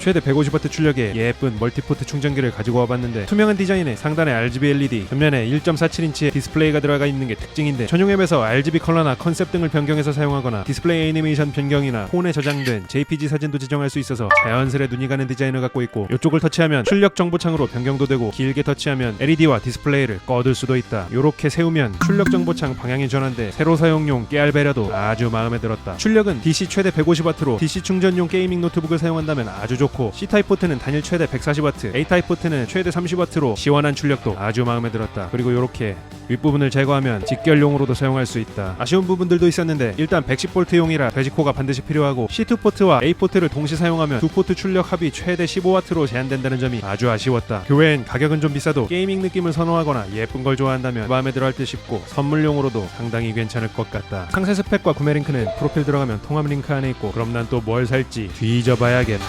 최대 150W 출력의 예쁜 멀티포트 충전기를 가지고 와봤는데 투명한 디자인에 상단에 RGB LED, 전면에 1.47인치의 디스플레이가 들어가 있는 게 특징인데 전용 앱에서 RGB 컬러나 컨셉 등을 변경해서 사용하거나 디스플레이 애니메이션 변경이나 폰에 저장된 JPG 사진도 지정할 수 있어서 자연스레 눈이 가는 디자인을 갖고 있고 이쪽을 터치하면 출력 정보 창으로 변경도 되고 길게 터치하면 LED와 디스플레이를 꺼둘 수도 있다. 요렇게 세우면 출력 정보 창 방향이 전환돼 세로 사용용 깨알 배려도 아주 마음에 들었다. 출력은 DC 최대 150W로 DC 충전용 게이밍 노트북을 사용한다면 아주 좋고 C타입 포트는 단일 최대 140W, A타입 포트는 최대 30W로 시원한 출력도 아주 마음에 들었다. 그리고 요렇게 윗부분을 제거하면 직결용으로도 사용할 수 있다. 아쉬운 부분들도 있었는데 일단 110V용이라 돼지코가 반드시 필요하고 C2 포트와 A 포트를 동시 사용하면 두 포트 출력 합이 최대 15W로 제한된다는 점이 아주 아쉬웠다. 교외엔 가격은 좀 비싸도 게이밍 느낌을 선호하거나 예쁜 걸 좋아한다면 마음에 들어 할 듯 싶고 선물용으로도 상당히 괜찮을 것 같다. 상세 스펙과 구매 링크는 프로필 들어가면 통합 링크 안에 있고 그럼 난 또 뭘 살지 뒤져봐야겠다.